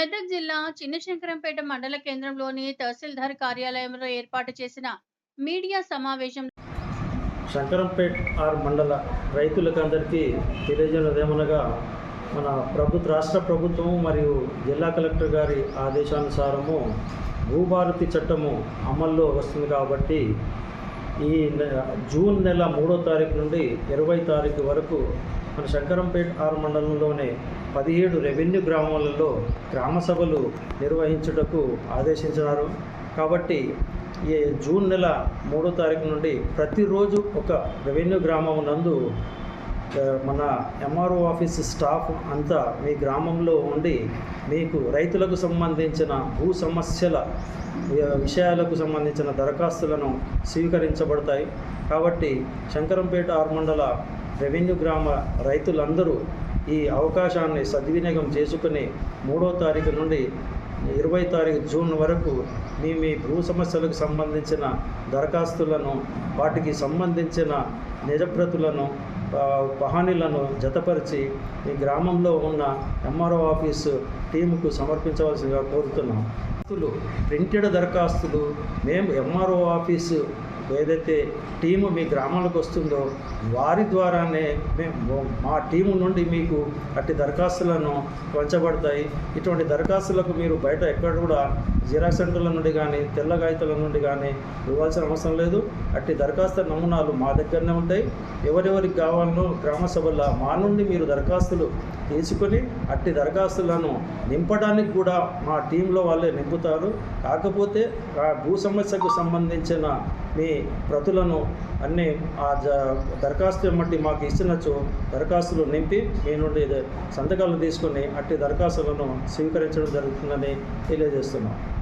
మెదక్ జిల్లా చిన్నశంకరంపేట మండల కేంద్రంలోని తహసీల్దార్ కార్యాలయంలో ఏర్పాటు చేసిన మీడియా సమావేశం శంకరంపేట ఆర్ మండల రైతులకు అందరికీ మన ప్రభుత్వ రాష్ట్ర ప్రభుత్వం మరియు జిల్లా కలెక్టర్ గారి ఆదేశానుసారము భూభారతి చట్టము అమల్లో వస్తుంది కాబట్టి ఈ జూన్ నెల మూడో తారీఖు నుండి ఇరవై తారీఖు వరకు మన శంకరంపేట ఆరు మండలంలోనే పదిహేడు రెవెన్యూ గ్రామాలలో గ్రామ సభలు నిర్వహించుటకు ఆదేశించినారు. కాబట్టి ఈ జూన్ నెల మూడో తారీఖు నుండి ప్రతిరోజు ఒక రెవెన్యూ గ్రామం నందు మన ఎంఆర్ఓ ఆఫీస్ స్టాఫ్ అంతా మీ గ్రామంలో ఉండి మీకు రైతులకు సంబంధించిన భూ సమస్యల విషయాలకు సంబంధించిన దరఖాస్తులను స్వీకరించబడతాయి. కాబట్టి శంకరంపేట ఆరు మండల రెవెన్యూ గ్రామ రైతులందరూ ఈ అవకాశాన్ని సద్వినియోగం చేసుకుని మూడో తారీఖు నుండి ఇరవై తారీఖు జూన్ వరకు మీ మీ భూ సమస్యలకు సంబంధించిన దరఖాస్తులను వాటికి సంబంధించిన నిజప్రతులను పహానీలను జతపరిచి మీ గ్రామంలో ఉన్న ఎంఆర్ఓ ఆఫీసు టీముకు సమర్పించవలసిందిగా కోరుతున్నాం. ప్రింటెడ్ దరఖాస్తులు మేము ఎంఆర్ఓ ఆఫీసు ఏదైతే టీము మీ గ్రామాలకు వస్తుందో వారి ద్వారానే మేము మా టీము నుండి మీకు అట్టి దరఖాస్తులను పంచబడతాయి. ఇటువంటి దరఖాస్తులకు మీరు బయట ఎక్కడ కూడా జిరాక్స్ సెంటర్ల నుండి కానీ తెల్ల కాగితాల నుండి కానీ ఇవ్వాల్సిన అవసరం లేదు. అట్టి దరఖాస్తు నమూనాలు మా దగ్గరనే ఉంటాయి. ఎవరెవరికి కావాలనో గ్రామ సభల్లో మా నుండి మీరు దరఖాస్తులు తీసుకొని అట్టి దరఖాస్తులను నింపడానికి కూడా మా టీంలో వాళ్ళే నింపుతారు. కాకపోతే ఆ భూ సమస్యకు సంబంధించిన మీ ప్రతులను అన్నీ ఆ జ దరఖాస్తు బట్టి మాకు ఇచ్చినచ్చు దరఖాస్తులు నింపి మీ నుండి సంతకాలు తీసుకొని అట్టి దరఖాస్తులను స్వీకరించడం జరుగుతుందని తెలియజేస్తున్నాం.